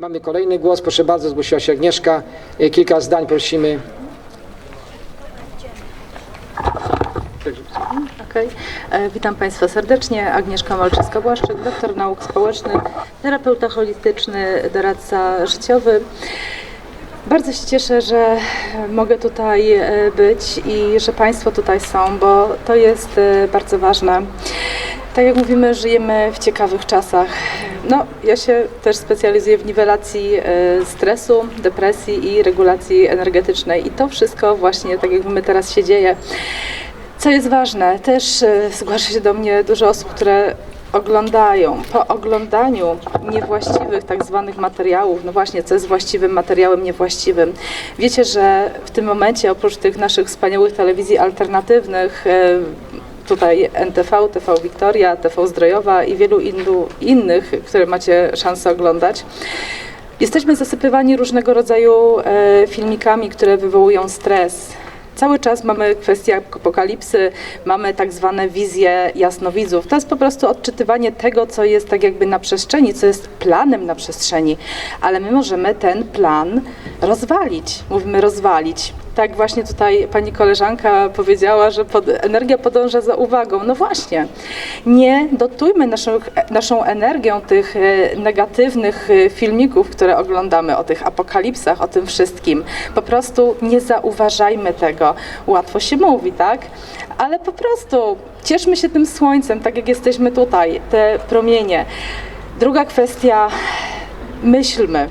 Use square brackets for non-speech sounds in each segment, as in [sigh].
Mamy kolejny głos, proszę bardzo, zgłosiła się Agnieszka. E, Kilka zdań prosimy. Okej. E, Witam Państwa serdecznie. Agnieszka Malczyska-Błaszczyk, doktor nauk społecznych, terapeuta holistyczny, doradca życiowy. Bardzo się cieszę, że mogę tutaj e, być i że Państwo tutaj są, bo to jest bardzo ważne. Tak jak mówimy, żyjemy w ciekawych czasach. No, ja się też specjalizuję w niwelacji e, stresu, depresji i regulacji energetycznej i to wszystko właśnie, tak jak my teraz się dzieje. Co jest ważne, też e, zgłasza się do mnie dużo osób, które oglądają. Po oglądaniu niewłaściwych tak zwanych materiałów, no właśnie, co jest właściwym materiałem, niewłaściwym. Wiecie, że w tym momencie oprócz tych naszych wspaniałych telewizji alternatywnych, e, tutaj NTV, TV Wiktoria, TV Zdrojowa i wielu innych, które macie szansę oglądać, Jesteśmy zasypywani różnego rodzaju e, filmikami, które wywołują stres. Cały czas mamy kwestię apokalipsy, mamy tak zwane wizje jasnowidzów. To jest po prostu odczytywanie tego, co jest tak jakby na przestrzeni, co jest planem na przestrzeni, ale my możemy ten plan rozwalić. Mówimy rozwalić. Tak właśnie tutaj pani koleżanka powiedziała, że pod, energia podąża za uwagą. No właśnie, nie dotujmy naszą, naszą energią tych e, negatywnych e, filmików, które oglądamy o tych apokalipsach, o tym wszystkim. Po prostu nie zauważajmy tego. Łatwo się mówi, tak? Ale po prostu cieszmy się tym słońcem, tak jak jesteśmy tutaj, te promienie. Druga kwestia, myślmy.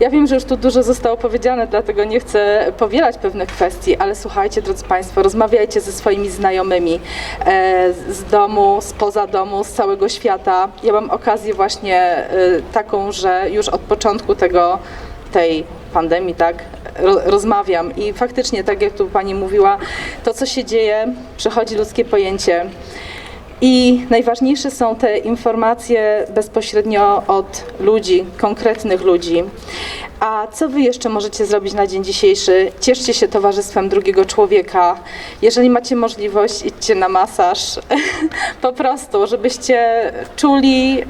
Ja wiem, że już tu dużo zostało powiedziane, dlatego nie chcę powielać pewnych kwestii, ale słuchajcie, drodzy Państwo, rozmawiajcie ze swoimi znajomymi e, z domu, spoza domu, z całego świata. Ja mam okazję właśnie e, taką, że już od początku tego, tej pandemii, tak, ro, rozmawiam i faktycznie, tak jak tu Pani mówiła, to co się dzieje, przechodzi ludzkie pojęcie. I najważniejsze są te informacje bezpośrednio od ludzi, konkretnych ludzi. A co Wy jeszcze możecie zrobić na dzień dzisiejszy? Cieszcie się towarzystwem drugiego człowieka. Jeżeli macie możliwość, idźcie na masaż. [laughs] po prostu, żebyście czuli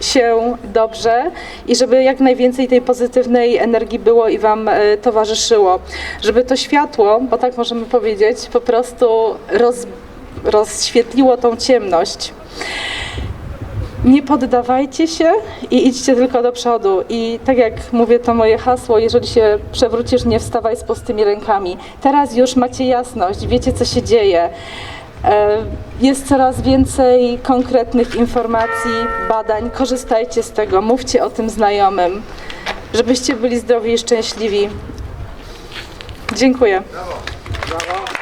się dobrze i żeby jak najwięcej tej pozytywnej energii było i Wam e, towarzyszyło. Żeby to światło, bo tak możemy powiedzieć, po prostu roz, rozświetliło tą ciemność. Nie poddawajcie się i idźcie tylko do przodu. I tak jak mówię to moje hasło, jeżeli się przewrócisz, nie wstawaj z pustymi rękami. Teraz już macie jasność, wiecie co się dzieje. E, Jest coraz więcej konkretnych informacji, badań. Korzystajcie z tego, mówcie o tym znajomym, żebyście byli zdrowi i szczęśliwi. Dziękuję. Brawo.